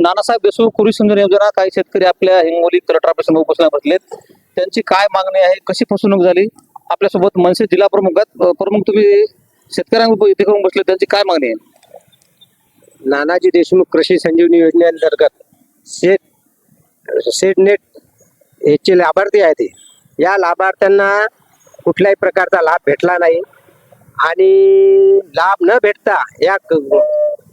नानासाहेब देशमुख कृषी सिंचन योजना काही शेतकरी आपल्या हिंगोली कलेक्टर ऑफिसमध्ये बसलेत. त्यांची काय मागणी आहे? कशी फसवणूक झाली? आपल्यासोबत मनसे जिल्हा प्रमुख आहेत. प्रमुख तुम्ही शेतकऱ्यांना इथे करून बसले त्यांची काय मागणी आहे? नानाजी देशमुख कृषी संजीवनी योजनेअंतर्गत शेत शेड नेट याचे लाभार्थी आहेत ते. या लाभार्थ्यांना कुठल्याही प्रकारचा लाभ भेटला नाही. आणि लाभ न भेटता या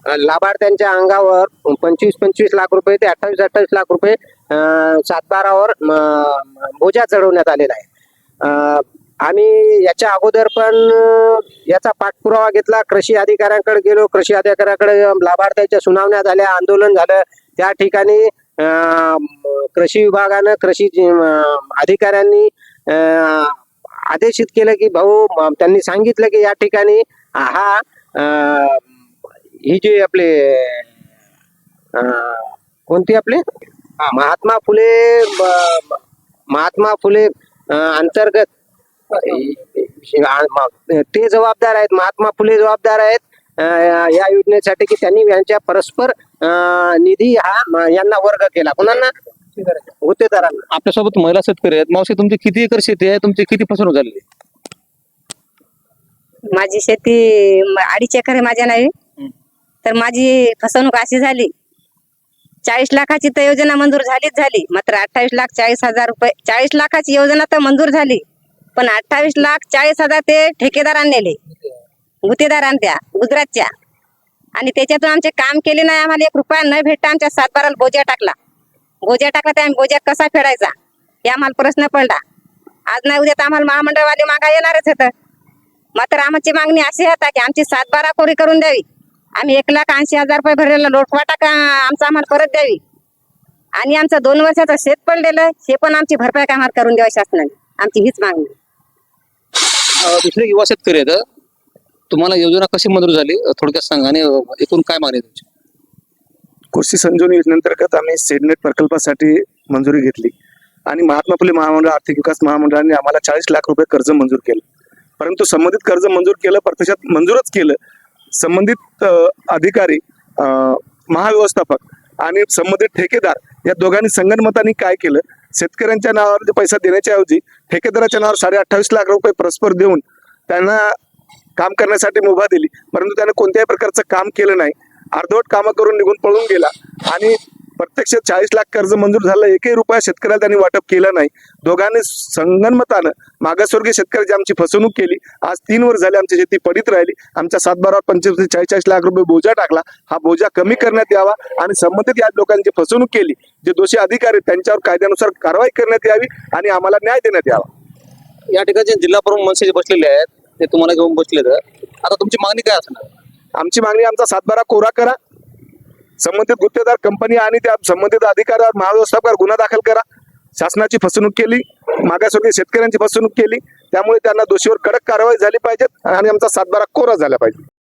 लाभार्थ्यांच्या अंगावर पंचवीस पंचवीस लाख रुपये ते अठ्ठावीस अठ्ठावीस लाख रुपये सातबारावर मोजा बोजा चढवण्यात आलेला आहे. आम्ही याच्या अगोदर पण याचा पाठपुरावा घेतला. कृषी अधिकाऱ्यांकडे गेलो. कृषी अधिकाऱ्याकडे लाभार्थ्यांच्या सुनावण्या झाल्या आंदोलन झालं. त्या ठिकाणी कृषी विभागानं कृषी अधिकाऱ्यांनी आदेशित केलं की भाऊ त्यांनी सांगितलं की या ठिकाणी हा ही जे आपले अं, कोणती आपले? महात्मा फुले महात्मा फुले अंतर्गत ते जबाबदार आहेत महात्मा फुले जबाबदार आहेत या योजनेसाठी की त्यांनी यांच्या परस्पर निधी हा यांना वर्ग केला. कुणाला गुत्तेदारांना आपल्यासोबत महिला शेतकरी आहेत. मावशी तुमची किती एकर शेती आहे? तुमची किती फसवणूक झालेली? माझी शेती अडीच एकर आहे माझ्या नाही तर माझी फसवणूक अशी झाली. चाळीस लाखाची तर योजना मंजूर झालीच झाली. मात्र अठ्ठावीस लाख चाळीस हजार रुपये चाळीस लाखाची योजना तर मंजूर झाली. पण अठ्ठावीस लाख चाळीस हजार ते ठेकेदारांनी नेले. गुतेदार आणत्या गुजरातच्या. आणि त्याच्यातून आमचे काम केले नाही. आम्हाला एक रुपया न भेटता आमच्या सातबाराला बोजा टाकला. बोजा टाकला तर आम्ही बोजा कसा फेडायचा? हे आम्हाला प्रश्न पडला. आज नाही उद्या तर आम्हाला महामंडळवाले मागा येणारच होतं मात्र आमची मागणी अशी होता की आमची सातबारा कोरी करून द्यावी. आम्ही एक लाख ऐंशी हजार रुपये भरलेला लोटवाटा का आमचा आम्हाला परत द्यावी? आणि आमचं दोन वर्षाचं शेत पडलेलं हे पण आमची भरपाई का आम्हाला करून द्यावी शासनाने. आमची हीच मागणी. दुसरे युवा शेतकरी आहेत तुम्हाला योजना कशी मंजूर झाली? थोडक्यात सांगा आणि एकूण काय मागणी आहे तुमची? कृषी संजीवनी योजनेअंतर्गत आम्ही सेडनेट प्रकल्पासाठी मंजुरी घेतली. आणि महात्मा फुले महामंडळ आर्थिक विकास महामंडळाने आम्हाला चाळीस लाख रुपये कर्ज मंजूर केलं. परंतु संबंधित कर्ज मंजूर केलं प्रत्यक्षात मंजूरच केलं. संबंधित अधिकारी महाव्यवस्थापक आणि संबंधित ठेकेदार या दोघांनी संगनमताने काय केलं? शेतकऱ्यांच्या नावावर जे पैसा देण्याच्या ऐवजी ठेकेदाराच्या नावावर साडे अठ्ठावीस लाख रुपये परस्पर देऊन त्यांना काम करण्यासाठी मुभा दिली परंतु त्याने कोणत्याही प्रकारचं काम केलं नाही. अर्धवट कामं करून निघून पळून गेला आणि प्रत्यक्ष चाळीस लाख कर्ज मंजूर झालं एकही रुपया शेतकऱ्याला त्यांनी वाटप केलं नाही. दोघांनी संगनमतानं मागासवर्गीय शेतकऱ्याची आमची फसवणूक केली आज तीन वर्ष झाले आमची शेती पडीत राहिली. आमच्या सातबारा पंचवीस चाळीस चाळीस लाख रुपये बोजा टाकला. हा बोजा कमी करण्यात यावा आणि संबंधित या लोकांची फसवणूक केली. जे दोषी अधिकारी आहेत, त्यांच्यावर कायद्यानुसार कारवाई करण्यात यावी आणि आम्हाला न्याय देण्यात यावा. या ठिकाणी जिल्हा प्रमुख मनसे जे बसलेले आहेत ते तुम्हाला घेऊन बसलेत. आता तुमची मागणी काय असणार? आमची मागणी आमचा सातबारा कोरा करा. संबंधित गुत्तेदार कंपनी आणि त्या संबंधित अधिकाऱ्यावर महाव्यवस्थापकावर गुन्हा दाखल करा. शासनाची फसवणूक केली मागासवर्गीय शेतकऱ्यांची फसवणूक केली. त्यामुळे त्यांना दोषीवर कडक कारवाई झाली पाहिजे आणि आमचा सातबारा कोरा झाला पाहिजे.